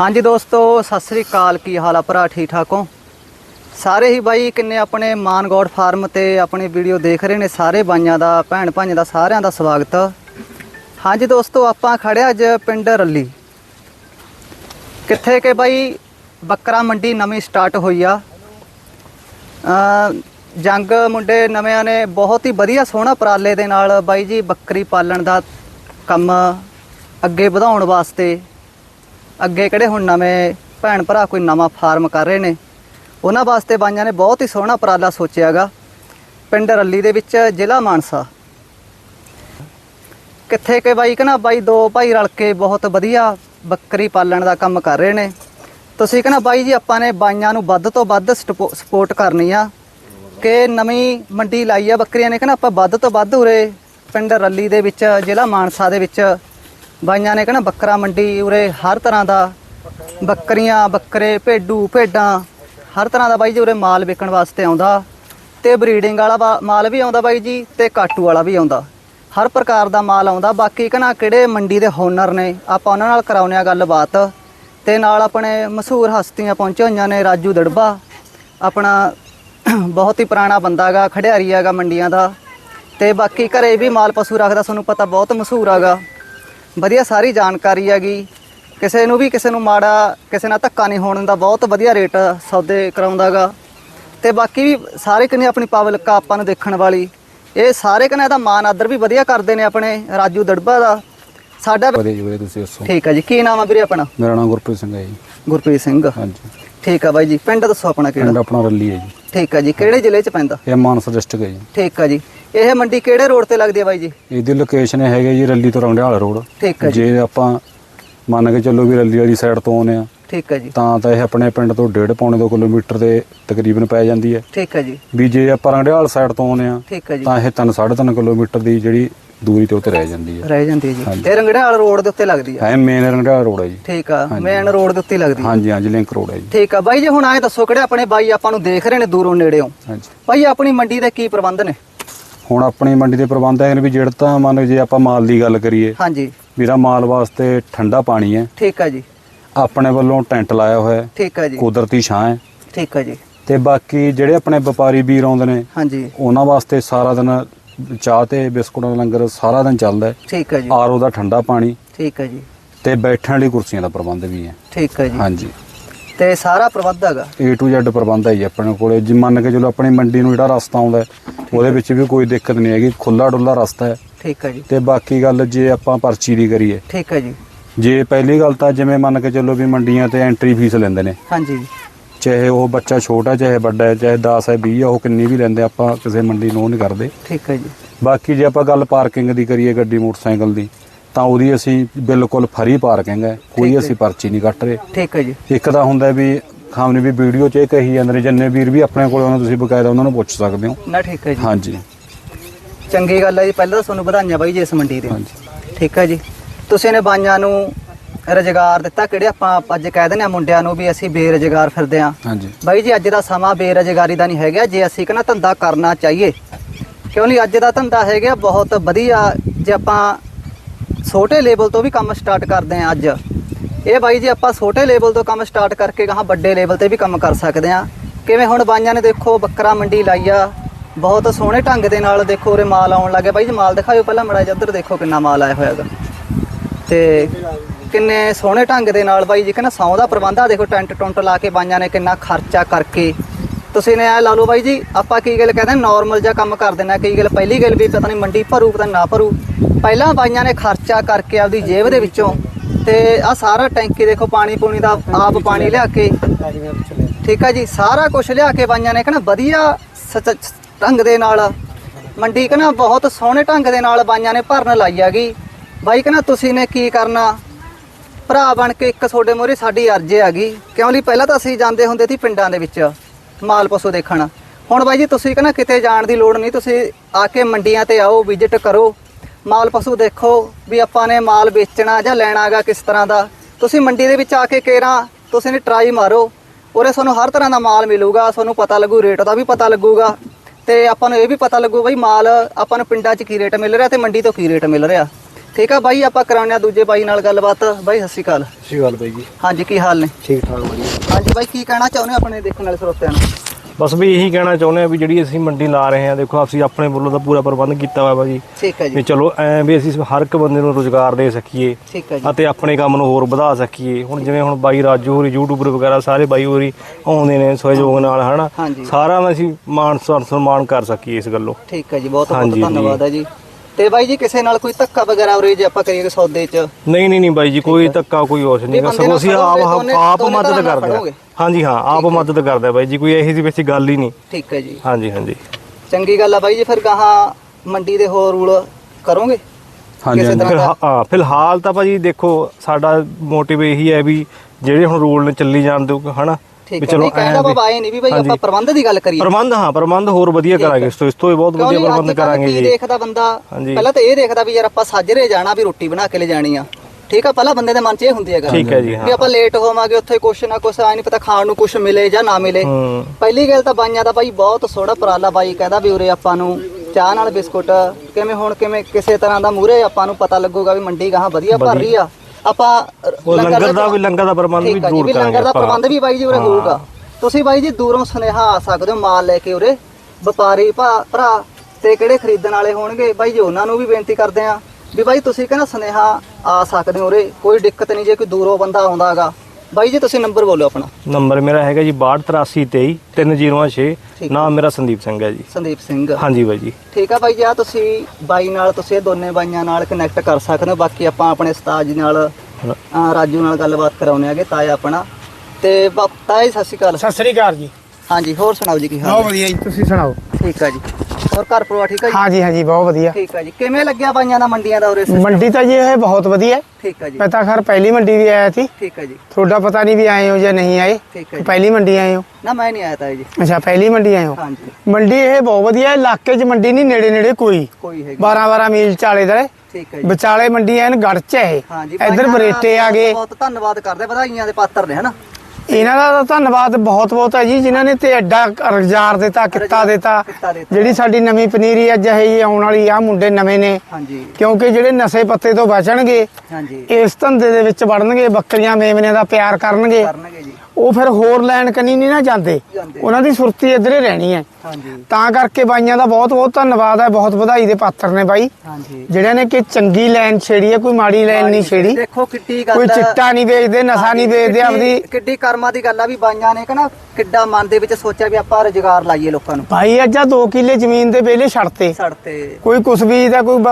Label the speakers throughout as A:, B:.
A: ਹਾਂਜੀ ਦੋਸਤੋ, ਸਤਿ ਸ੍ਰੀ ਅਕਾਲ। ਕੀ ਹਾਲ ਆ ਭਰਾ? ਠੀਕ ਠਾਕ ਹੋ? ਸਾਰੇ ਹੀ ਬਾਈ ਕਿੰਨੇ ਆਪਣੇ ਮਾਨਗੌੜ ਫਾਰਮ ਤੇ ਆਪਣੀ ਵੀਡੀਓ ਦੇਖ ਰਹੇ ਨੇ, ਸਾਰੇ ਬਾਈਆਂ ਦਾ, ਭੈਣ ਭਾਈਆਂ ਦਾ, ਸਾਰਿਆਂ ਦਾ ਸਵਾਗਤ। ਹਾਂਜੀ ਦੋਸਤੋ, ਆਪਾਂ ਖੜਿਆ ਅੱਜ ਪਿੰਡ ਰੱਲੀ। ਕਿੱਥੇ ਕਿ ਬਾਈ, ਬੱਕਰਾ ਮੰਡੀ ਨਵੀਂ ਸਟਾਰਟ ਹੋਈ ਆ। ਜੰਗ ਮੁੰਡੇ ਨਵਿਆਂ ਨੇ ਬਹੁਤ ਹੀ ਵਧੀਆ ਸੋਹਣਾ ਉਪਰਾਲੇ ਦੇ ਨਾਲ ਬਾਈ ਜੀ ਬੱਕਰੀ ਪਾਲਣ ਦਾ ਕੰਮ ਅੱਗੇ ਵਧਾਉਣ ਵਾਸਤੇ। ਅੱਗੇ ਕਿਹੜੇ ਹੁਣ ਨਵੇਂ ਭੈਣ ਭਰਾ ਕੋਈ ਨਵਾਂ ਫਾਰਮ ਕਰ ਰਹੇ ਨੇ। ਉਹਨਾਂ ਵਾਸਤੇ ਬਾਈਆਂ ਨੇ ਬਹੁਤ ਹੀ ਸੋਹਣਾ ਉਪਰਾਲਾ ਸੋਚਿਆਗਾ। ਪਿੰਡ ਰੱਲੀ ਦੇ ਵਿੱਚ ਜ਼ਿਲ੍ਹਾ ਮਾਨਸਾ। ਕਿੱਥੇ ਕਿ ਬਾਈ ਕਹਣਾ, ਬਾਈ ਦੋ ਭਾਈ ਰਲ ਕੇ ਬਹੁਤ ਵਧੀਆ ਬੱਕਰੀ ਪਾਲਣ ਦਾ ਕੰਮ ਕਰ ਰਹੇ ਨੇ। ਤੁਸੀਂ ਕਹਣਾ, ਬਾਈ ਜੀ, ਆਪਾਂ ਨੇ ਬਾਈਆਂ ਨੂੰ ਵੱਧ ਤੋਂ ਵੱਧ ਸਪੋਰਟ ਕਰਨੀ ਆ। ਕਿ ਨਵੀਂ ਮੰਡੀ ਲਾਈ ਆ ਬੱਕਰੀਆਂ ਨੇ, ਕਹਣਾ, ਆਪਾਂ ਵੱਧ ਤੋਂ ਵੱਧ ਉਰੇ ਪਿੰਡ ਰੱਲੀ ਦੇ ਵਿੱਚ, ਜ਼ਿਲ੍ਹਾ ਮਾਨਸਾ ਦੇ ਵਿੱਚ ਬਾਈਆਂ ਨੇ ਕਹਿਣਾ ਬੱਕਰਾ ਮੰਡੀ ਉਰੇ ਹਰ ਤਰ੍ਹਾਂ ਦਾ। ਬੱਕਰੀਆਂ, ਬੱਕਰੇ, ਭੇਡੂ, ਭੇਡਾਂ, ਹਰ ਤਰ੍ਹਾਂ ਦਾ ਬਾਈ ਜੀ ਉਰੇ ਮਾਲ ਵਿਕਣ ਵਾਸਤੇ ਆਉਂਦਾ। ਤੇ ਬਰੀਡਿੰਗ ਵਾਲਾ ਵਾ- ਮਾਲ ਵੀ ਆਉਂਦਾ ਬਾਈ ਜੀ ਤੇ ਕਾਟੂ ਵਾਲਾ ਵੀ ਆਉਂਦਾ। ਹਰ ਪ੍ਰਕਾਰ ਦਾ ਮਾਲ ਆਉਂਦਾ। ਬਾਕੀ ਕਹਣਾ ਕਿਹੜੇ ਮੰਡੀ ਦੇ ਹੋਨਰ ਨੇ, ਆਪਾਂ ਉਹਨਾਂ ਨਾਲ ਕਰਾਉਨੇ ਆ ਗੱਲਬਾਤ। ਤੇ ਨਾਲ ਆਪਣੇ ਮਸ਼ਹੂਰ ਹਸਤੀਆਂ ਪਹੁੰਚੇ ਹੋਈਆਂ ਨੇ ਰਾਜੂ ਦੜਬਾ। ਆਪਣਾ ਬਹੁਤ ਹੀ ਪੁਰਾਣਾ ਬੰਦਾ ਗਾ ਖੜਿਆਰੀ ਹੈਗਾ ਮੰਡੀਆਂ ਦਾ। ਤੇ ਬਾਕੀ ਘਰੇ ਵੀ ਮਾਲ ਪਸ਼ੂ ਰੱਖਦਾ, ਤੁਹਾਨੂੰ ਪਤਾ ਬਹੁਤ ਮਸ਼ਹੂਰ ਹੈਗਾ। ਵਧੀਆ ਸਾਰੀ ਜਾਣਕਾਰੀ ਹੈਗੀ। ਕਿਸੇ ਨੂੰ ਵੀ ਕਿਸੇ ਨੂੰ ਮਾੜਾ ਕਿਸੇ ਨਾਲ ਧੱਕਾ ਨਹੀਂ ਹੋਣ ਦਿੰਦਾ। ਬਹੁਤ ਵਧੀਆ ਰੇਟ ਸੌਦੇ ਕਰਾਉਂਦਾਗਾ। ਤੇ ਬਾਕੀ ਵੀ ਸਾਰੇ ਕਿਨੇ ਆਪਣੀ ਪਬਲਿਕ ਆਪਾਂ ਨੂੰ ਦੇਖਣ ਵਾਲੀ। ਇਹ ਸਾਰੇ ਕਿਨੇ ਦਾ ਮਾਨ ਆਦਰ ਵੀ ਵਧੀਆ ਕਰਦੇ ਨੇ ਆਪਣੇ ਰਾਜੂ ਦੜਬਾ ਦਾ। ਸਾਡਾ
B: ਵਧੀਆ ਜੀ ਵਧੀਆ ਤੁਸੀਂ ਦੱਸੋ।
A: ਠੀਕ ਹੈ ਜੀ। ਕੀ ਨਾਮ ਆ ਵੀਰੇ ਆਪਣਾ?
B: ਮੇਰਾ ਨਾਮ ਗੁਰਪ੍ਰੀਤ ਸਿੰਘ ਹੈ ਜੀ।
A: ਗੁਰਪ੍ਰੀਤ ਸਿੰਘ।
B: ਹਾਂਜੀ।
A: ਠੀਕ ਆ ਬਾਈ ਜੀ। ਪਿੰਡ ਦੱਸੋ ਆਪਣਾ
B: ਪਿੰਡ
A: ਕਿਹੜਾ
B: ਆਪਣਾ ਰੱਲੀ ਹੈ ਜੀ।
A: ਠੀਕ ਆ ਜੀ। ਕਿਹੜੇ ਜ਼ਿਲ੍ਹੇ ਚ ਪੈਂਦਾ?
B: ਇਹ ਮਾਨਸਾ ਡਿਸਟ੍ਰਿਕਟ ਹੈ ਜੀ।
A: ਠੀਕ ਆ ਜੀ। ਇਹ ਮੰਡੀ ਕਿਹੜੇ ਰੋਡ ਤੇ ਲੱਗਦੀ ਹੈ ਬਾਈ ਜੀ?
B: ਇਹਦੀ ਲੋਕੇਸ਼ਨ ਹੈਗੇ ਜੀ ਰੱਲੀ ਤੋਂ ਰੰਗੜਿਆਲ ਰੋਡ।
A: ਠੀਕ ਆ ਜੀ।
B: ਜੇ ਆਪਾਂ ਮੰਨ ਕੇ ਚੱਲੋ ਵੀ ਰੱਲੀ ਵਾਲੀ ਸਾਈਡ ਤੋਂ ਆਉਂਦੇ ਆ
A: ਠੀਕ ਆ ਜੀ।
B: ਤਾਂ ਤਾਂ ਇਹ ਆਪਣੇ ਪਿੰਡ ਤੋਂ 1.5 ਪੌਣੇ 2 ਕਿਲੋਮੀਟਰ ਦੇ ਤਕਰੀਬਨ ਪੈ ਜਾਂਦੀ ਹੈ
A: ਠੀਕ ਆ ਜੀ।
B: ਵੀ ਜੇ ਆਪਾਂ ਰੰਗੜਿਆਲ ਸਾਈਡ ਤੋਂ ਆਉਂਦੇ ਆ
A: ਠੀਕ ਆ ਜੀ।
B: ਤਾਂ ਇਹ 3 3.5 ਕਿਲੋਮੀਟਰ ਦੀ ਜਿਹੜੀ ਦੂਰੀ ਤੇ ਉੱਤੇ ਰਹਿ ਜਾਂਦੀ ਹੈ
A: ਰਹਿ ਜਾਂਦੀ ਹੈ ਜੀ। ਇਹ ਰੰਗੜਾਲ ਰੋਡ ਦੇ ਉੱਤੇ ਲੱਗਦੀ ਆ?
B: ਐ ਮੇਨ ਰੰਗੜਿਆਲ ਰੋਡ ਹੈ ਜੀ।
A: ਠੀਕ ਆ। ਮੇਨ ਰੋਡ ਦੇ ਉੱਤੇ ਹੀ ਲੱਗਦੀ ਆ।
B: ਹਾਂਜੀ ਹਾਂਜੀ ਲਿੰਕ ਰੋਡ ਹੈ ਜੀ।
A: ਠੀਕ ਆ। ਬਾਈ ਜੀ ਹੁਣ ਆਏ ਦੱਸੋ ਕਿਹੜੇ ਆਪਣੇ ਬਾਈ ਆਪਾਂ ਨੂੰ ਦੇਖ ਰਹੇ ਨੇ ਦੂਰੋਂ ਨੇੜਿਓਂ?
B: ਹਾਂਜੀ।
A: ਬਾਈ ਆਪਣੀ ਮੰਡੀ ਦੇ ਕੀ ਪ੍ਰਬੰਧ ਨੇ?
B: ਹੁਣ ਆਪਣੀ ਮੰਡੀ ਦੇ ਪ੍ਰਬੰਧ ਹੈ ਵੀ ਜਿਹੜਾ ਤਾਂ ਮੰਨ ਜੇ ਆਪਾਂ ਮਾਲ ਦੀ ਗੱਲ ਕਰੀਏ
A: ਹਾਂਜੀ।
B: ਵੀਰਾ ਮਾਲ ਵਾਸਤੇ ਠੰਡਾ ਪਾਣੀ ਹੈ।
A: ਠੀਕ ਆ ਜੀ।
B: ਆਪਣੇ ਵੱਲੋਂ ਟੈਂਟ ਲਾਇਆ ਹੋਇਆ ਹੈ।
A: ਠੀਕ ਆ ਜੀ।
B: ਕੁਦਰਤੀ ਛਾਂ ਹੈ।
A: ਠੀਕ ਆ ਜੀ।
B: ਤੇ ਬਾਕੀ ਜਿਹੜੇ ਆਪਣੇ ਵਪਾਰੀ ਵੀਰ ਆਉਂਦੇ ਨੇ
A: ਹਾਂਜੀ।
B: ਉਹਨਾਂ ਵਾਸਤੇ ਸਾਰਾ ਦਿਨ ਚਾਹ ਤੇ ਬਿਸਕੁਟਾਂ ਦਾ ਲੰਗਰ ਸਾਰਾ ਦਿਨ ਚੱਲਦਾ ਹੈ।
A: ਠੀਕ ਆ ਜੀ।
B: ਆਰਓ ਦਾ ਠੰਡਾ ਪਾਣੀ।
A: ਠੀਕ ਆ ਜੀ।
B: ਤੇ ਬੈਠਣ ਲਈ ਕੁਰਸੀਆਂ ਦਾ ਪ੍ਰਬੰਧ ਵੀ ਹੈ।
A: ਠੀਕ ਆ ਜੀ।
B: ਹਾਂਜੀ।
A: ਤੇ ਸਾਰਾ ਪ੍ਰਬੰਧ ਹੈਗਾ।
B: A to Z ਪ੍ਰਬੰਧ ਹੈ ਜੀ ਆਪਣੇ ਕੋਲੇ। ਜੇ ਮੰਨ ਕੇ ਚਲੋ ਆਪਣੀ ਮੰਡੀ ਨੂੰ ਜਿਹੜਾ ਰਸਤਾ ਆਉਂਦਾ ਹੈ, ਉਹਦੇ ਵਿੱਚ ਵੀ ਕੋਈ ਦਿੱਕਤ ਨਹੀਂ ਹੈਗੀ। ਖੁੱਲਾ ਡੁੱਲਾ ਰਸਤਾ ਹੈ।
A: ਠੀਕ ਆ ਜੀ।
B: ਤੇ ਬਾਕੀ ਗੱਲ ਜੇ ਆਪਾਂ ਪਰਚੀ ਦੀ ਕਰੀਏ।
A: ਠੀਕ ਆ ਜੀ।
B: ਜੇ ਪਹਿਲੀ ਗੱਲ ਤਾਂ ਜਿਵੇਂ ਮੰਨ ਕੇ ਚੱਲੋ ਵੀ ਮੰਡੀਆਂ ਤੇ ਐਂਟਰੀ ਫੀਸ ਲੈਂਦੇ ਨੇ।
A: ਹਾਂਜੀ।
B: ਚਾਹੇ ਉਹ ਬੱਚਾ ਛੋਟਾ ਚਾਹੇ ਵੱਡਾ ਹੈ ਚਾਹੇ 10 ਹੈ 20 ਹੈ ਉਹ ਕਿੰਨੀ ਵੀ ਲੈਂਦੇ ਆਪਾਂ ਕਿਸੇ ਮੰਡੀ ਨੂੰ ਉਹ ਨਹੀਂ ਕਰਦੇ।
A: ਠੀਕ ਆ ਜੀ।
B: ਬਾਕੀ ਜੇ ਆਪਾਂ ਗੱਲ ਪਾਰਕਿੰਗ ਦੀ ਕਰੀਏ ਗੱਡੀ ਮੋਟਰਸਾਈਕਲ ਦੀ ਤਾਂ ਉਹਦੀ ਅਸੀਂ ਬਿਲਕੁਲ ਫਰੀ ਪਾਰਕਿੰਗ ਹੈ। ਕੋਈ
A: ਹੈ।
B: ਅਸੀਂ ਪਰਚੀ ਨਹੀਂ ਕੱਟ ਰਹੇ।
A: ਠੀਕ ਆ ਜੀ।
B: ਇੱਕ ਤਾਂ ਹੁੰਦਾ ਵੀ ਖਾਮਨੇ ਵੀ ਵੀਡੀਓ 'ਚ ਇਹ ਕਹੀ ਜਾਂਦੇ ਨੇ ਜਿੰਨੇ ਵੀਰ ਵੀ ਆਪਣੇ ਕੋਲ ਉਹਨਾਂ ਤੁਸੀਂ ਬਕਾਇਦਾ ਉਹਨਾਂ ਨੂੰ ਪੁੱਛ ਸਕਦੇ ਹੋ।
A: ਨਾ ਠੀਕ ਆ ਜੀ।
B: ਹਾਂਜੀ।
A: ਚੰਗੀ ਗੱਲ ਹੈ ਜੀ। ਪਹਿਲਾਂ ਤਾਂ ਤੁਹਾਨੂੰ ਵਧਾਈਆਂ ਬਾਈ ਜੀ ਇਸ ਮੰਡੀ ਦੇ।
B: ਹਾਂਜੀ।
A: ਠੀਕ ਹੈ ਜੀ। ਤੁਸੀਂ ਨੇ ਬਾਈਆਂ ਨੂੰ ਰੁਜ਼ਗਾਰ ਦਿੱਤਾ। ਕਿਹੜੇ ਆਪਾਂ ਅੱਜ ਕਹਿ ਦਿੰਦੇ ਆ ਮੁੰਡਿਆਂ ਨੂੰ ਵੀ ਅਸੀਂ ਬੇਰੁਜ਼ਗਾਰ ਫਿਰਦੇ ਆ
B: ਹਾਂਜੀ।
A: ਬਾਈ ਜੀ ਅੱਜ ਦਾ ਸਮਾਂ ਬੇਰੁਜ਼ਗਾਰੀ ਦਾ ਨਹੀਂ ਹੈਗਾ। ਜੇ ਅਸੀਂ ਕਹਿੰਦਾ ਧੰਦਾ ਕਰਨਾ ਚਾਹੀਏ ਕਿਉਂ ਨਹੀਂ? ਅੱਜ ਦਾ ਧੰਦਾ ਹੈਗਾ ਬਹੁਤ ਵਧੀਆ। ਜੇ ਆਪਾਂ ਛੋਟੇ ਲੈਵਲ ਤੋਂ ਵੀ ਕੰਮ ਸਟਾਰਟ ਕਰਦੇ ਆ ਅੱਜ। ਇਹ ਬਾਈ ਜੀ, ਆਪਾਂ ਛੋਟੇ ਲੈਵਲ ਤੋਂ ਕੰਮ ਸਟਾਰਟ ਕਰਕੇ ਗਾਹਾਂ ਵੱਡੇ ਲੈਵਲ ਤੇ ਵੀ ਕੰਮ ਕਰ ਸਕਦੇ ਆ ਕਿਵੇਂ ਹੁਣ ਬਾਈਆਂ ਨੇ ਦੇਖੋ, ਬੱਕਰਾ ਮੰਡੀ ਲਾਈ ਆ ਬਹੁਤ ਸੋਹਣੇ ਢੰਗ ਦੇ ਨਾਲ ਦੇਖੋ ਉਰੇ ਮਾਲ ਆਉਣ ਲੱਗੇ ਬਾਈ ਜੀ, ਮਾਲ ਦਿਖਾਓ ਪਹਿਲਾਂ, ਮੜਾ ਜਿਹਾ ਉੱਧਰ ਦੇਖੋ ਕਿੰਨਾ ਮਾਲ ਆਇਆ ਹੋਇਆ ਹੈਗਾ। ਤੇ ਕਿੰਨੇ ਸੋਹਣੇ ਢੰਗ ਦੇ ਨਾਲ ਬਾਈ ਜੀ ਕਹਿੰਦਾ ਸੌਂ ਦਾ ਪ੍ਰਬੰਧ ਆ। ਦੇਖੋ ਟੈਂਟ ਟੁੰਟ ਲਾ ਕੇ ਬਾਈਆਂ ਨੇ ਕਿੰਨਾ ਖਰਚਾ ਕਰਕੇ ਤੁਸੀਂ ਨੇ ਐ ਲਾ ਲਓ ਬਾਈ ਜੀ, ਆਪਾਂ ਕੀ ਗੱਲ ਕਹਿੰਦੇ ਨਾਰਮਲ ਜਿਹਾ ਕੰਮ ਕਰ ਦਿੰਨਾ ਕਈ ਗੱਲ ਪਹਿਲੀ ਗੱਲ ਵੀ ਪਤਾ ਨਹੀਂ ਮੰਡੀ ਭਰੂ, ਪਤਾ ਨਾ ਭਰੂ। ਪਹਿਲਾਂ ਬਾਈਆਂ ਨੇ ਖਰਚਾ ਕਰਕੇ ਆਪਦੀ ਜੇਬ ਦੇ ਵਿੱਚੋਂ ਤੇ ਆ ਸਾਰਾ ਟੈਂਕੀ ਦੇਖੋ, ਪਾਣੀ ਪੂਣੀ ਦਾ ਆਪ ਪਾਣੀ ਲਿਆ ਕੇ। ਠੀਕ ਹੈ ਜੀ, ਸਾਰਾ ਕੁਝ ਲਿਆ ਕੇ ਬਾਈਆਂ ਨੇ ਕਹਿੰਦਾ ਵਧੀਆ ਸਚ- ਢੰਗ ਦੇ ਨਾਲ, ਮੰਡੀ ਕਹਿੰਦਾ ਬਹੁਤ ਸੋਹਣੇ ਢੰਗ ਦੇ ਨਾਲ ਬਾਈਆਂ ਨੇ ਭਰਨ ਲਾਈ ਹੈਗੀ। ਬਾਈ ਕਹਿੰਦਾ ਤੁਸੀਂ ਨੇ ਕੀ ਕਰਨਾ, ਭਰਾ ਬਣ ਕੇ ਇੱਕ ਤੁਹਾਡੇ ਮੋਰੇ ਸਾਡੀ ਅਰਜ਼ੇ ਆ ਗਈ ਕਿਉਂ ਲਈ ਪਹਿਲਾਂ ਤਾਂ ਅਸੀਂ ਜਾਂਦੇ ਹੁੰਦੇ ਸੀ ਪਿੰਡਾਂ ਦੇ ਵਿੱਚ। ਮਾਲ ਪਸ਼ੂ ਦੇਖਣ। ਹੁਣ ਬਾਈ ਜੀ, ਤੁਸੀਂ ਕਹਿੰਦਾ ਕਿਤੇ ਜਾਣ ਦੀ ਲੋੜ ਨਹੀਂ, ਤੁਸੀਂ ਆ ਕੇ ਮੰਡੀਆਂ ਤੇ ਆਓ ਵਿਜ਼ਿਟ ਕਰੋ। ਮਾਲ ਪਸ਼ੂ ਦੇਖੋ ਵੀ ਆਪਾਂ ਨੇ ਮਾਲ ਵੇਚਣਾ ਜਾਂ ਲੈਣਾਗਾ ਕਿਸ ਤਰ੍ਹਾਂ ਦਾ। ਤੁਸੀਂ ਮੰਡੀ ਦੇ ਵਿੱਚ ਆ ਕੇ ਕੇਰਾ, ਤੁਸੀਂ ਨੇ ਟਰਾਈ ਮਾਰੋ। ਉਰੇ ਤੁਹਾਨੂੰ ਹਰ ਤਰ੍ਹਾਂ ਦਾ ਮਾਲ ਮਿਲੂਗਾ, ਤੁਹਾਨੂੰ ਪਤਾ ਲੱਗੂ ਰੇਟ ਦਾ ਵੀ ਪਤਾ ਲੱਗੂਗਾ। ਤੇ ਆਪਾਂ ਨੂੰ ਇਹ ਵੀ ਪਤਾ ਲੱਗੂ ਬਈ ਮਾਲ ਆਪਾਂ ਨੂੰ ਪਿੰਡਾਂ 'ਚ ਕੀ ਰੇਟ ਮਿਲ ਰਿਹਾ ਤੇ ਮੰਡੀ ਤੋਂ ਕੀ ਰੇਟ ਮਿਲ ਰਿਹਾ। ਠੀਕ ਆ ਬਾਈ ਆਪਾਂ ਕਰਾਉਣੇ ਆ ਦੂਜੇ ਬਾਈ ਨਾਲ ਗੱਲਬਾਤ। ਬਾਈ ਸਤਿ ਸ਼੍ਰੀ ਅਕਾਲ।
C: ਸਹੀ ਗੱਲ ਬਾਈ ਜੀ।
A: ਹਾਂਜੀ ਕੀ ਹਾਲ ਨੇ?
C: ਠੀਕ ਠਾਕ ਵਧੀਆ
A: ਹਾਂਜੀ ਬਾਈ ਕੀ ਕਹਿਣਾ ਚਾਹੁੰਦੇ ਹੋ ਆਪਣੇ ਦੇਖਣ ਵਾਲੇ ਸਰੋਤਿਆਂ ਨੂੰ?
C: ਬਸ ਵੀ ਇਹੀ ਕਹਿਣਾ ਚਾਹੁੰਦੇ ਆ ਵੀ ਜਿਹੜੀ ਅਸੀਂ ਮੰਡੀ ਲਾ ਰਹੇ ਹਾਂ ਦੇਖੋ ਅਸੀਂ ਆਪਣੇ ਵੱਲੋਂ ਦਾ ਪੂਰਾ ਪ੍ਰਬੰਧ ਕੀਤਾ ਹੋਇਆ ਵਾ ਜੀ।
A: ਠੀਕ ਹੈ
C: ਵੀ
A: ਜੀ
C: ਚਲੋ ਐ ਵੀ ਅਸੀਂ ਹਰ ਇੱਕ ਬੰਦੇ ਨੂੰ ਰੋਜ਼ਗਾਰ ਦੇ ਸਕੀਏ
A: ਠੀਕ ਹੈ ਜੀ।
C: ਅਤੇ ਆਪਣੇ ਕੰਮ ਨੂੰ ਹੋਰ ਵਧਾ ਸਕੀਏ। ਹੁਣ ਜਿਵੇਂ ਹੁਣ ਬਾਈ ਰਾਜੂ ਹੋਰੀ ਯੂਟਿਊਬਰ ਵਗੈਰਾ ਸਾਰੇ ਬਾਈ ਹੋਰੀ ਆਉਂਦੇ ਨੇ ਸਹਿਯੋਗ ਨਾਲ ਹਨਾ? ਸਾਰਾ ਅਸੀਂ ਮਾਣ ਸਨ- ਸਨਮਾਨ ਕਰ ਸਕੀਏ ਇਸ ਗੱਲੋਂ।
A: ਠੀਕ ਹੈ ਜੀ ਬਹੁਤ ਬਹੁਤ। ਧੰਨਵਾਦ ਹੈ ਜੀ। ਤੇ ਬਾਈ ਜੀ ਕਿਸੇ ਨਾਲ ਕੋਈ ਧੱਕਾ ਵਗੈਰਾ ਉਰੇ ਜੇ ਆਪਾਂ ਕਰੀਏ ਸੌਦੇ 'ਚ?
C: ਨਹੀਂ ਨਹੀਂ ਨਹੀਂ ਬਾਈ ਜੀ ਕੋਈ ਧੱਕਾ ਕੋਈ ਹੋਸ਼ ਨਹੀਂ
A: ਬੰਦੇ
C: ਸਗੋਂ
A: ਨਾਲ
C: ਅਸੀਂ
A: ਖੜੋਗੇ,
C: ਆਪ
A: ਦੋਨੇ-
C: ਆਪ
A: ਦੋਨੇ
C: ਮਦਦ
A: ਤਰ੍ਹਾਂ ਨਾਲ
C: ਕਰਦੇ
A: ਖੜੋਗੇ।
C: ਹਾਂ ਹਾਂਜੀ ਹਾਂ ਆਪ ਮਦਦ ਕਰਦੇ ਆ ਬਾਈ ਜੀ ਕੋਈ ਇਹੀ ਜਿਹੀ ਵਿੱਚ ਗੱਲ ਹੀ ਨਹੀਂ।
A: ਠੀਕ ਹੈ ਜੀ।
C: ਹਾਂਜੀ ਹਾਂਜੀ।
A: ਚੰਗੀ ਗੱਲ ਆ ਬਾਈ ਜੀ ਫਿਰ ਗਾਹਾਂ ਮੰਡੀ ਦੇ ਹੋਰ ਰੂਲ ਕਰੋਗੇ?
B: ਹਾਂਜੀ
A: ਕਿਸੇ
C: ਫਿਲਹਾਲ ਹਾਂ, ਫਿਲਹਾਲ ਤਾਂ ਭਾਜੀ ਦੇਖੋ ਸਾਡਾ ਮੋਟਿਵ ਇਹੀ ਹੈ ਵੀ ਜਿਹੜੇ ਹੁਣ ਰੂਲ ਨੇ ਚੱਲੀ ਜਾਣ ਦਿਓ ਹਨਾ? ਵੀ
A: ਹੈ
C: ਚਲੋ
A: ਕਹਿੰਦਾ
C: ਐਂ ਵੀ-
A: ਬਾਬਾ ਇਹ ਨਹੀਂ ਵੀ
C: ਹਾਂਜੀ।
A: ਆਪਾਂ ਪ੍ਰਬੰਧ ਦੀ ਗੱਲ ਕਰੀਏ।
C: ਪ੍ਰਬੰਧ ਹਾਂ ਪ੍ਰਬੰਧ ਹੋਰ ਵਧੀਆ ਕਰਾਂਗੇ। ਇਸ ਤੋਂ ਇਸ ਤੋਂ ਵੀ ਬਹੁਤ ਵਧੀਆ ਪ੍ਰਬੰਧ ਕਰਾਂਗੇ
A: ਕੀ
C: ਜੀ।
A: ਦੇਖਦਾ ਬੰਦਾ?
C: ਹਾਂਜੀ।
A: ਪਹਿਲਾਂ ਤਾਂ ਇਹ ਦੇਖਦਾ ਵੀ ਯਾਰ ਆਪਾਂ ਸਾਜਰੇ ਜਾਣਾ ਵੀ ਰੋਟੀ ਬਣਾ ਕੇ ਲੈ ਜਾਣੀ ਆ। ਠੀਕ ਆ ਪਹਿਲਾਂ ਬੰਦੇ ਦੇ ਮਨ 'ਚ ਇਹ ਹੁੰਦੀ ਹੈ ਗੱਲ
C: ਠੀਕ ਹੈ ਜੀ ਹਾਂ।
A: ਵੀ ਆਪਾਂ ਲੇਟ ਹੋਵਾਂਗੇ ਉੱਥੇ ਕੁਛ ਨਾ ਕੁਛ ਆ ਨਹੀਂ ਪਤਾ ਖਾਣ ਨੂੰ ਕੁਛ ਮਿਲੇ ਜਾਂ ਨਾ ਮਿਲੇ।
C: ਹੂੰ।
A: ਪਹਿਲੀ ਗੱਲ ਤਾਂ ਬਾਈਆਂ ਦਾ ਬਾਈ ਬਹੁਤ ਸੋਹਣਾ ਉਪਰਾਲਾ ਬਾਈ ਕਹਿੰਦਾ ਵੀ ਉਰੇ ਆਪਾਂ ਨੂੰ ਚਾਹ ਨਾਲ ਬਿਸਕੁਟ ਕਿਵੇਂ ਹੁਣ ਕਿਵੇਂ ਕਿਸੇ ਤਰ੍ਹਾਂ ਦਾ ਮੂਰੇ ਆਪਾਂ ਨੂੰ ਪਤਾ ਲੱਗੂਗਾ ਵੀ ਮੰਡੀ ਗਾਹਾਂ ਵਧੀਆ। ਭਰ ਰਹੀ ਆ। ਆਪਾਂ
C: ਉਹ ਲੰਗਰ ਦਾ ਵੀ ਲੰਗਰ ਦਾ ਪ੍ਰਬੰਧ ਵੀ
A: ਠੀਕ ਆ ਜੀ
C: ਜ਼ਰੂਰ
A: ਵੀ
C: ਕਰਾਂਗੇ
A: ਲੰਗਰ ਦਾ। ਪ੍ਰਬੰਧ ਵੀ ਬਾਈ ਜੀ ਉਰੇ ਹੋਊਗਾ ਤੁਸੀਂ ਬਾਈ ਜੀ ਦੂਰੋਂ ਸੁਨੇਹਾ ਆ ਸਕਦੇ ਹੋ ਮਾਲ ਲੈ ਕੇ ਉਰੇ। ਵਪਾਰੀ ਭਾ- ਭਰਾ ਤੇ ਕਿਹੜੇ ਖਰੀਦਣ ਵਾਲੇ ਹੋਣਗੇ ਬਾਈ ਜੀ ਉਹਨਾਂ ਨੂੰ ਵੀ ਬੇਨਤੀ ਕਰਦੇ ਆ। ਵੀ ਬਾਈ ਤੁਸੀਂ ਕਹਿੰਦਾ ਸੁਨੇਹਾ ਆ ਸਕਦੇ ਹੋ ਉਰੇ ਕੋਈ ਦਿੱਕਤ ਨਹੀਂ ਜੇ ਕੋਈ ਦੂਰੋਂ ਬੰਦਾ ਆਉਂਦਾਗਾ ਬਾਈ ਜੀ ਤੁਸੀਂ ਨੰਬਰ ਬੋਲੋ ਆਪਣਾ।
C: ਨੰਬਰ ਮੇਰਾ ਹੈਗਾ ਜੀ 628323 3006
A: ਠੀਕ
C: ਨਾਮ ਮੇਰਾ ਸੰਦੀਪ ਸਿੰਘ ਹੈ ਜੀ।
A: ਸੰਦੀਪ ਸਿੰਘ।
C: ਹਾਂਜੀ ਬਾਈ ਜੀ।
A: ਠੀਕ ਆ ਬਾਈ ਜੀ ਆ ਤੁਸੀਂ ਬਾਈ ਨਾਲ ਤੁਸੀਂ ਇਹ ਦੋਨੇ ਬਾਈਆਂ ਨਾਲ ਕਨੈਕਟ ਕਰ ਸਕਦੇ ਹੋ। ਬਾਕੀ ਆਪਾਂ ਆਪਣੇ ਉਸਤਾਦ ਜੀ ਨਾਲ ਰਾਜੂ ਨਾਲ ਗੱਲਬਾਤ ਕਰਾਉਣੇ ਆਗੇ ਤਾਇਆ ਆਪਣਾ। ਤੇ ਬਾ- ਤਾਇਆ ਜੀ ਸਤਿ ਸ਼੍ਰੀ ਅਕਾਲ।
D: ਸਤਿ ਸ੍ਰੀ ਅਕਾਲ ਜੀ।
A: ਹਾਂਜੀ ਹੋਰ ਸੁਣਾਓ ਜੀ ਕੀ ਹਾਲ
D: ਬਹੁਤ
A: ਹੈ?
D: ਵਧੀਆ ਜੀ ਤੁਸੀਂ ਸੁਣਾਓ?
A: ਠੀਕ ਆ ਜੀ। ਹੋਰ ਘਰ ਪਰਿਵਾਰ ਠੀਕ ਆ ਜੀ?
D: ਹਾਂਜੀ ਹਾਂਜੀ ਬਹੁਤ ਵਧੀਆ।
A: ਠੀਕ ਆ ਜੀ। ਕਿਵੇਂ ਲੱਗਿਆ ਬਾਈਆਂ ਦਾ ਮੰਡੀਆਂ ਦਾ ਉਰੇ system?
D: ਮੰਡੀ ਤਾਂ ਜੀ ਇਹ ਬਹੁਤ ਵਧੀਆ। ਹੈ।
A: ਠੀਕ ਆ ਜੀ।
D: ਮੈਂ ਤਾਂ ਖਰ ਪਹਿਲੀ ਮੰਡੀ ਵੀ ਆਇਆ ਸੀ।
A: ਠੀਕ ਆ ਜੀ।
D: ਤੁਹਾਡਾ ਪਤਾ ਨਹੀਂ ਵੀ ਆਏ ਹੋ ਜਾਂ ਨਹੀਂ ਆਏ।
A: ਠੀਕ ਹੈ ਜੀ।
D: ਪਹਿਲੀ ਮੰਡੀ ਆਏ ਹੋ?
A: ਨਾ ਮੈਂ ਨਹੀਂ ਆਇਆ ਤਾਇਆ ਜੀ।
D: ਅੱਛਾ ਪਹਿਲੀ ਮੰਡੀ ਆਏ ਹੋ?
A: ਹਾਂਜੀ।
D: ਮੰਡੀ ਇਹ ਬਹੁਤ ਵਧੀਆ ਹੈ, ਇਲਾਕੇ 'ਚ ਮੰਡੀ ਨਹੀਂ ਨੇੜੇ ਨੇੜੇ ਕੋਈ।
A: ਕੋਈ ਹੈਗੀ
D: 12 12 ਮੀਲ ਚਾਲੇ ਦੇ
A: ਠੀਕ ਆ ਜੀ।
D: ਵਿਚਾਲੇ ਮੰਡੀ ਐਨ ਗੜ 'ਚ ਹੈ ਇਹ।
A: ਹਾਂਜੀ
D: ਇੱਧਰ ਬਰੇਟੇ ਆ ਗਏ।
A: ਬਹੁਤ ਧੰਨਵਾਦ ਕਰਦੇ ਵਧਾਈਆਂ ਦੇ ਪਾਤਰ ਨੇ ਹਨਾ?
D: ਇਹਨਾਂ ਦਾ ਧੰਨਵਾਦ ਬਹੁਤ ਬਹੁਤ ਹੈ ਜੀ ਜਿਨ੍ਹਾਂ ਨੇ ਤੇ ਐਡਾ ਰੁਜ਼ਗਾਰ ਦਿੱਤਾ ਕਿੱਤਾ ਦਿੱਤਾ। ਜਿਹੜੀ ਸਾਡੀ ਨਵੀਂ ਪਨੀਰੀ ਅੱਜ ਇਹ ਆਉਣ ਵਾਲੀ ਆ ਮੁੰਡੇ ਨਵੇਂ ਨੇ।
A: ਹਾਂਜੀ।
D: ਕਿਉਂਕਿ ਜਿਹੜੇ ਨਸ਼ੇ ਪੱਤੇ ਤੋਂ ਬਚਣਗੇ
A: ਹਾਂਜੀ।
D: ਇਸ ਧੰਦੇ ਦੇ ਵਿੱਚ ਵੜਨਗੇ ਬੱਕਰੀਆਂ ਮੇਮਨਿਆਂ ਦਾ ਪਿਆਰ ਕਰਨਗੇ।
A: ਕਰਨਗੇ ਜੀ।
D: ਉਹ ਫਿਰ ਹੋਰ ਲੈਣ ਕੰਨੀ ਨਹੀਂ ਨਾ ਜਾਂਦੇ। ਉਹਨਾਂ ਦੀ ਸੁਰਤੀ ਇੱਧਰੇ ਰਹਿਣੀ ਹੈ।
A: ਹਾਂਜੀ।
D: ਤਾਂ ਕਰਕੇ ਬਾਈਆਂ ਦਾ ਬਹੁਤ ਬਹੁਤ ਧੰਨਵਾਦ ਹੈ ਬਹੁਤ ਵਧਾਈ ਦੇ ਪਾਤਰ ਨੇ ਬਾਈ।
A: ਹਾਂਜੀ।
D: ਜਿਹੜਿਆਂ ਨੇ ਕਿ ਚੰਗੀ ਲਾਈਨ ਛੇੜੀ ਹੈ ਕੋਈ ਮਾੜੀ ਲਾਈਨ ਨਹੀਂ ਛੇੜੀ।
A: ਦੇਖੋ ਕਿੱਡੀ ਗੱਲ
D: ਕੋਈ। ਚਿੱਟਾ ਨਹੀਂ ਵੇਚਦੇ ਨਸ਼ਾ ਨਹੀਂ ਵੇਚਦੇ ਆਪਦੀ
A: ਕਿੱਡੀ ਕਰਮਾਂ ਦੀ ਗੱਲ ਆ ਵੀ ਬਾਈਆਂ ਨੇ ਕਹਣਾ ਕਿੱਡਾ ਮਨ ਦੇ ਵਿੱਚ ਸੋਚਿਆ ਵੀ ਆਪਾਂ ਰੁਜ਼ਗਾਰ ਲਾਈਏ ਲੋਕਾਂ ਨੂੰ।
D: ਭਾਈ ਅੱਜ ਆ 2 ਕਿੱਲੇ ਜ਼ਮੀਨ ਦੇ ਵੇਲੇ ਛੱਡਤੇ।
A: ਸੜ ਤੇ
D: ਕੋਈ ਕੁਸ ਬੀਜਦਾ ਕੋਈ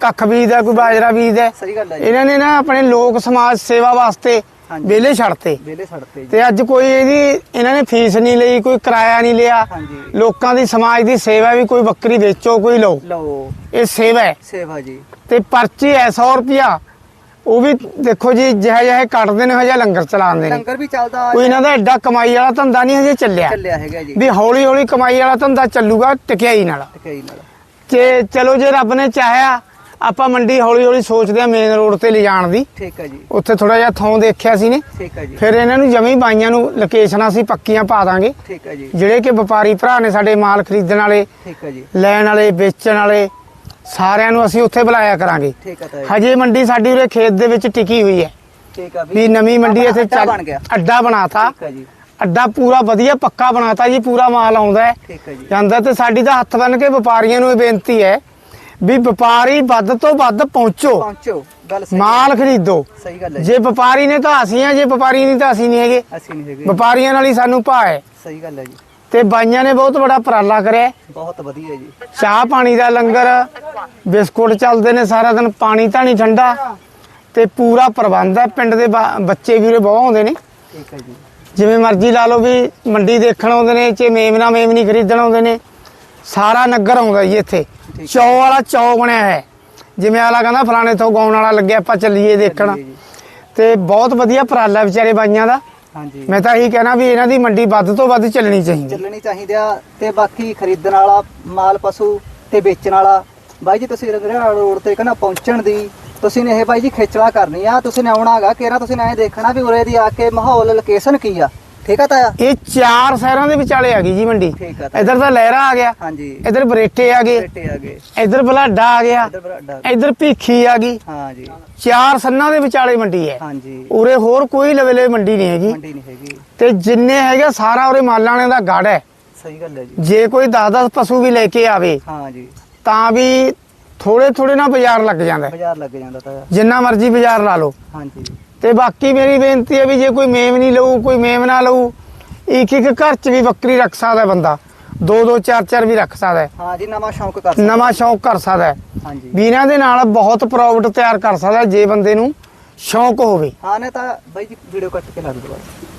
D: ਕੱਖ ਬੀਜਦਾ ਕੋਈ ਬਾਜਰਾ ਬੀਜਦਾ।
A: ਸਹੀ ਗੱਲ ਹੈ
D: ਇਹਨਾਂ ਨੇ ਨਾ ਆਪਣੇ ਲੋਕ ਸਮਾਜ ਸੇਵਾ ਵਾਸਤੇ
A: ਹਾਂਜੀ।
D: ਵੇਲੇ ਛੱਡਤੇ
A: ਵੇਲੇ ਸੜ ਤੇ ਜੀ।
D: ਤੇ ਅੱਜ ਕੋਈ ਇਹਦੀ ਇਹਨਾਂ ਨੇ ਫੀਸ ਨਹੀਂ ਲਈ ਕੋਈ ਕਿਰਾਇਆ ਨਹੀਂ ਲਿਆ।
A: ਹਾਂਜੀ।
D: ਲੋਕਾਂ ਦੀ ਸਮਾਜ ਦੀ ਸੇਵਾ ਵੀ ਕੋਈ ਬੱਕਰੀ ਵੇਚੋ ਕੋਈ ਲਓ।
A: ਲਓ।
D: ਇਹ ਸੇਵਾ ਹੈ।
A: ਸੇਵਾ ਜੀ।
D: ਤੇ ਪਰਚੀ ਹੈ 100 ਰੁਪਿਆ ਉਹ ਵੀ ਦੇਖੋ ਜੀ ਜਿਹੇ ਜਿਹੇ ਕੱਟਦੇ ਨੇ ਹਜੇ ਲੰਗਰ ਚਲਾਉਂਦੇ ਨੇ।
A: ਲੰਗਰ ਵੀ ਚੱਲਦਾ
D: ਕੋਈ ਇਹਨਾਂ ਦਾ ਐਡਾ ਕਮਾਈ ਵਾਲਾ ਧੰਦਾ ਨਹੀਂ ਹਜੇ ਚੱਲਿਆ।
A: ਚੱਲਿਆ ਹੈਗਾ ਜੀ।
D: ਵੀ ਹੌਲੀ ਹੌਲੀ ਕਮਾਈ ਵਾਲਾ ਧੰਦਾ ਚੱਲੂਗਾ ਟਕਿਆਈ ਨਾਲ
A: ਟਕਈ ਨਾਲ
D: ਤੇ ਚਲੋ ਜੇ ਰੱਬ ਨੇ ਚਾਹਿਆ ਆਪਾਂ ਮੰਡੀ ਹੌਲੀ ਹੌਲੀ ਸੋਚਦੇ ਆ ਮੇਨ ਰੋਡ ਤੇ ਲਿਜਾਣ ਦੀ।
A: ਠੀਕ ਹੈ ਜੀ।
D: ਉੱਥੇ ਥੋੜਾ ਜਿਹਾ ਥਾਂ ਦੇਖਿਆ ਸੀ ਨੇ।
A: ਠੀਕ ਹੈ ਜੀ।
D: ਫਿਰ ਇਹਨਾਂ ਨੂੰ ਜਮੀ ਬਾਈਆਂ ਨੂੰ ਲੋਕੇਸ਼ਨਾਂ ਅਸੀਂ ਪੱਕੀਆਂ ਪਾ ਦਾਂਗੇ।
A: ਠੀਕ ਹੈ ਜੀ।
D: ਜਿਹੜੇ ਕਿ ਵਪਾਰੀ ਭਰਾ ਨੇ ਸਾਡੇ ਮਾਲ ਖਰੀਦਣ ਵਾਲੇ
A: ਠੀਕ ਹੈ ਜੀ।
D: ਲੈਣ ਵਾਲੇ ਵੇਚਣ ਵਾਲੇ ਸਾਰਿਆਂ ਨੂੰ ਅਸੀਂ ਉੱਥੇ ਬੁਲਾਇਆ ਕਰਾਂਗੇ।
A: ਠੀਕ ਹੈ।
D: ਹਜੇ ਮੰਡੀ ਸਾਡੀ ਉਰੇ ਖੇਤ ਦੇ ਵਿੱਚ ਟਿਕੀ ਹੋਈ ਹੈ।
A: ਠੀਕ ਆ
D: ਵੀ ਨਵੀਂ ਮੰਡੀ ਇੱਥੇ ਚੱਲ
A: ਬਣ ਗਿਆ।
D: ਅੱਡਾ ਬਣਾਤਾ।
A: ਠੀਕ ਹੈ ਜੀ।
D: ਅੱਡਾ ਪੂਰਾ ਵਧੀਆ ਪੱਕਾ ਬਣਾਤਾ ਜੀ ਪੂਰਾ ਮਾਲ ਆਉਂਦਾ ਹੈ।
A: ਠੀਕ ਹੈ ਜੀ।
D: ਜਾਂਦਾ ਤੇ ਸਾਡੀ ਤਾਂ ਹੱਥ ਬੰਨ ਕੇ ਵਪਾਰੀਆਂ ਨੂੰ ਇਹ ਬੇਨਤੀ ਹੈ ਵੀ ਵਪਾਰੀ ਵੱਧ ਤੋਂ ਵੱਧ ਪਹੁੰਚੋ।
A: ਪਹੁੰਚੋ ਗੱਲ ਸਹੀ
D: ਮਾਲ ਖਰੀਦੋ।
A: ਸਹੀ ਗੱਲ ਹੈ ਜੀ।
D: ਜੇ ਵਪਾਰੀ ਨੇ ਤਾਂ ਅਸੀਂ ਆ ਜੇ ਵਪਾਰੀ ਨਹੀਂ ਤਾਂ ਅਸੀਂ ਨਹੀਂ ਹੈਗੇ।
A: ਅਸੀਂ ਨਹੀਂ ਹੈਗੇ।
D: ਵਪਾਰੀਆਂ ਨਾਲ ਹੀ ਸਾਨੂੰ ਹੈ।
A: ਸਹੀ ਗੱਲ ਹੈ ਜੀ।
D: ਤੇ ਬਾਈਆਂ ਨੇ ਬਹੁਤ ਬੜਾ ਉਪਰਾਲਾ ਕਰਿਆ ਹੈ।
A: ਬਹੁਤ ਵਧੀਆ ਜੀ।
D: ਚਾਹ ਪਾਣੀ ਦਾ ਲੰਗਰ ਬਿਸਕੁਟ ਚੱਲਦੇ ਨੇ ਸਾਰਾ ਦਿਨ ਪਾਣੀ ਧਾਣੀ ਠੰਡਾ। ਤੇ ਪੂਰਾ ਪ੍ਰਬੰਧ ਹੈ ਪਿੰਡ ਦੇ ਬਾ- ਬੱਚੇ ਵੀਰੇ ਬਹੁਤ ਆਉਂਦੇ ਨੇ।
A: ਠੀਕ ਹੈ ਜੀ।
D: ਜਿਵੇਂ ਮਰਜ਼ੀ ਲਾ ਲਓ ਵੀ ਮੰਡੀ ਦੇਖਣ ਆਉਂਦੇ ਨੇ ਚੇ ਮੇਮਨਾ ਮੇਮਨੀ ਖਰੀਦਣ ਆਉਂਦੇ ਨੇ। ਸਾਰਾ ਨਗਰ ਆਉਂਦਾ ਜੀ ਇੱਥੇ। ਚੌ ਵਾਲਾ ਚੌ ਬਣਿਆ ਹੈ। ਜਿਵੇਂ ਆਲਾ ਕਹਿੰਦਾ ਫਲਾਣੇ ਤੋਂ ਗਾਉਣ ਵਾਲਾ ਲੱਗਿਆ ਆਪਾਂ ਚੱਲੀਏ ਦੇਖਣ। ਤੇ ਬਹੁਤ ਵਧੀਆ ਉਪਰਾਲਾ ਵਿਚਾਰੇ ਬਾਈਆਂ ਦਾ।
A: ਹਾਂਜੀ।
D: ਮੈਂ ਤਾਂ ਇਹੀ ਕਹਿਣਾ ਵੀ ਇਹਨਾਂ ਦੀ ਮੰਡੀ ਵੱਧ ਤੋਂ ਵੱਧ ਚੱਲਣੀ ਚਾਹੀਦੀ।
A: ਚੱਲਣੀ ਚਾਹੀਦੀ ਆ ਤੇ ਬਾਕੀ ਖਰੀਦਣ ਵਾਲਾ ਮਾਲ ਪਸ਼ੂ ਤੇ ਵੇਚਣ ਵਾਲਾ। ਬਾਈ ਜੀ ਤੁਸੀਂ ਰੰਗੜਾ ਰੋਡ ਤੇ ਕਹਿੰਦਾ ਪਹੁੰਚਣ ਦੀ। ਤੁਸੀਂ ਨੇ ਇਹ ਬਾਈ ਜੀ ਖੇਚਲਾ ਕਰਨੀ ਆ। ਤੁਸੀਂ ਨੇ ਆਉਣਾਗਾ ਕਿਹੜਾ ਤੁਸੀਂ ਨੇ ਐ ਦੇਖਣਾ ਵੀ ਉਰੇ ਦੀ ਆ ਕੇ ਮਾਹੌਲ ਲੋਕੇਸ਼ਨ ਕੀ ਆ? ਠੀਕ ਆ ਤਾਇਆ?
D: ਇਹ ਚਾਰ ਸ਼ਹਿਰਾਂ ਦੇ ਵਿਚਾਲੇ ਆ ਗਈ ਜੀ ਮੰਡੀ।
A: ਠੀਕ ਆ ਤਾਇਆ।
D: ਇੱਧਰ ਤਾਂ ਲਹਿਰਾ ਆ ਗਿਆ।
A: ਹਾਂਜੀ।
D: ਇੱਧਰ ਬਰੇਟੇ ਆ ਗਏ।
A: ਬੇਟੇ ਆ ਗਏ।
D: ਇੱਧਰ ਬਲਾਡਾ ਆ ਗਿਆ।
A: ਇੱਧਰ ਬਰਾਡਾ
D: ਇੱਧਰ ਭੀਖੀ ਆ ਗਈ।
A: ਹਾਂ ਜੀ।
D: ਚਾਰ ਸੰਨਾਂ ਦੇ ਵਿਚਾਲੇ ਮੰਡੀ ਹੈ।
A: ਹਾਂਜੀ
D: ਉਰੇ ਹੋਰ ਕੋਈ ਲਵੇਲੇ ਮੰਡੀ ਨਹੀਂ ਹੈਗੀ।
A: ਮੰਡੀ ਨਹੀਂ ਹੈਗੀ।
D: ਤੇ ਜਿੰਨੇ ਹੈਗਾ ਸਾਰਾ ਉਰੇ ਮਾਲਾਣੇ ਦਾ ਗੜ ਹੈ।
A: ਸਹੀ ਗੱਲ ਹੈ ਜੀ।
D: ਜੇ ਕੋਈ 10-10 ਪਸ਼ੂ ਵੀ ਲੈ ਕੇ ਆਵੇ
A: ਹਾਂ ਜੀ।
D: ਤਾਂ ਵੀ ਥੋੜੇ ਥੋੜੇ ਨਾ ਬਾਜ਼ਾਰ ਲੱਗ ਜਾਂਦਾ ਹੈ।
A: ਬਾਜ਼ਾਰ ਲੱਗ ਜਾਂਦਾ ਤਾਇਆ।
D: ਜਿੰਨਾ ਮਰਜ਼ੀ ਬਾਜ਼ਾਰ ਲਾ ਲਓ।
A: ਹਾਂਜੀ
D: ਤੇ ਬਾਕੀ ਮੇਰੀ ਬੇਨਤੀ ਹੈ ਵੀ ਜੇ ਕੋਈ ਮੇਮ ਨਹੀਂ ਲਊ ਕੋਈ ਮੇਮ ਨਾ ਲਊ ਇੱਕ ਇੱਕ ਘਰ 'ਚ ਵੀ ਬੱਕਰੀ ਰੱਖ ਸਕਦਾ ਬੰਦਾ। ਦੋ ਦੋ ਚਾਰ ਚਾਰ ਵੀ ਰੱਖ ਸਕਦਾ ਹੈ।
A: ਹਾਂ ਜੀ ਨਵਾਂ ਸ਼ੌਂਕ ਕਰ ਸਕਦੇ।
D: ਨਵਾਂ ਸ਼ੌਂਕ ਕਰ ਸਕਦਾ ਹੈ।
A: ਹਾਂਜੀ।
D: ਵੀ ਇਹਨਾਂ ਦੇ ਨਾਲ ਬਹੁਤ ਪ੍ਰੋਫਿਟ ਤਿਆਰ ਕਰ ਸਕਦਾ ਹੈ ਜੇ ਬੰਦੇ ਨੂੰ ਸ਼ੌਂਕ ਹੋਵੇ।
A: ਹਾਂ ਨੇ ਤਾਂ ਬਾਈ ਜੀ ਵੀਡੀਓ ਕੱਟ ਕੇ ਲਾ ਦਿਓ ਦੁਬਾਰਾ।